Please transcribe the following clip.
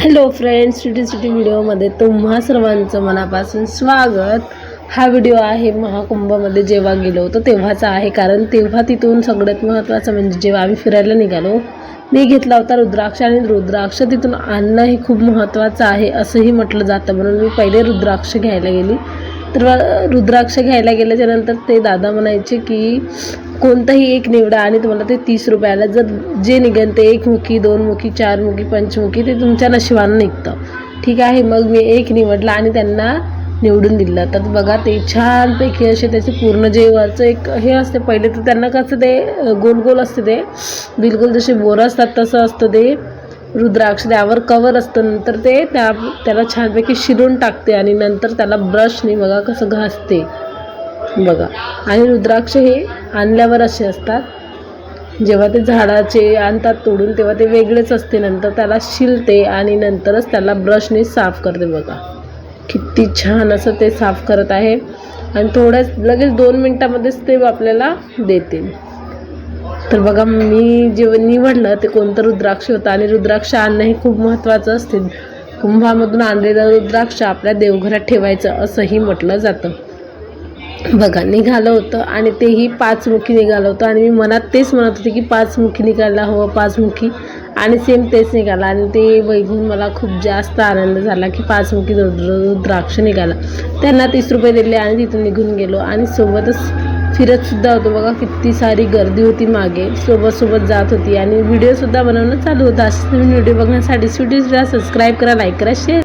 Hello friends city city व्हिडिओमध्ये तुम्हा सर्वांचं मनापासून स्वागत. हा व्हिडिओ आहे महाकुंभमध्ये जेव्हा गेलो होतो तेव्हाचा आहे कारण तेव्हा तिथून सगळ्यात महत्त्वाचं म्हणजे जेव्हा आम्ही फिरायला निघालो मी घेतला होता रुद्राक्ष आणि रुद्राक्ष तिथून आणणं हे खूप महत्त्वाचं आहे असंही म्हटलं जातं. म्हणून मी पहिले रुद्राक्ष घ्यायला गेली. तर रुद्राक्ष घ्यायला गेल्याच्यानंतर ते दादा म्हणायचे की कोणतंही एक निवडा आणि तुम्हाला ते तीस रुपयाला जर जे निघेल ते एक मुखी दोन मुखी चार मुखी पंचमुखी ते तुमच्या नशिबानं निघतं. ठीक आहे मग मी एक निवडला आणि त्यांना निवडून दिलं. तर बघा ते छानपैकी असे त्याचे पूर्ण जे वरचं एक हे असते पहिले तर त्यांना कसं ते गोल गोल असते ते. बिलकुल जसे बोरं असतात तसं असतं ते. रुद्राक्ष त्यावर कवर असतं. नंतर ते त्या त्याला छानपैकी शिरून टाकते आणि नंतर त्याला ब्रशने बघा कसं घासते. बघा. आणि रुद्राक्ष हे आणल्यावर असे असतात. जेव्हा ते झाडाचे आणतात तोडून तेव्हा ते वेगळेच असते. नंतर त्याला शिलते आणि नंतरच त्याला ब्रशने साफ करते बघा. किती छान असं ते साफ करत आहे. आणि थोड्याच लगेच दोन मिनटामध्येच ते आपल्याला देते. तर बघा मी जे निवडलं ते कोणतं रुद्राक्ष होतं. आणि रुद्राक्ष आणणं हे खूप महत्त्वाचं असते. कुंभामधून आणलेलं रुद्राक्ष आपल्या देवघरात ठेवायचं असंही म्हटलं जातं. बघा निघालं होतं आणि तेही पाचमुखी निघालं होतं. आणि मी मनात तेच म्हणत होते की पाचमुखी निघायला हवं पाचमुखी आणि सेम तेच निघाला. आणि ते बघून मला खूप जास्त आनंद झाला की पाचमुखी रुद्र रुद्राक्ष निघाला. त्यांना तीस रुपये दिले आणि तिथून निघून गेलो. आणि सोबतच फिरतसुद्धा होतो. बघा किती सारी गर्दी होती मागे. सोबत सोबत जात होती. आणि व्हिडिओसुद्धा बनवणं चालू होतं. असेच नवीन व्हिडिओ बघण्यासाठी व्हिडिओला सबस्क्राईब करा लाईक करा शेअर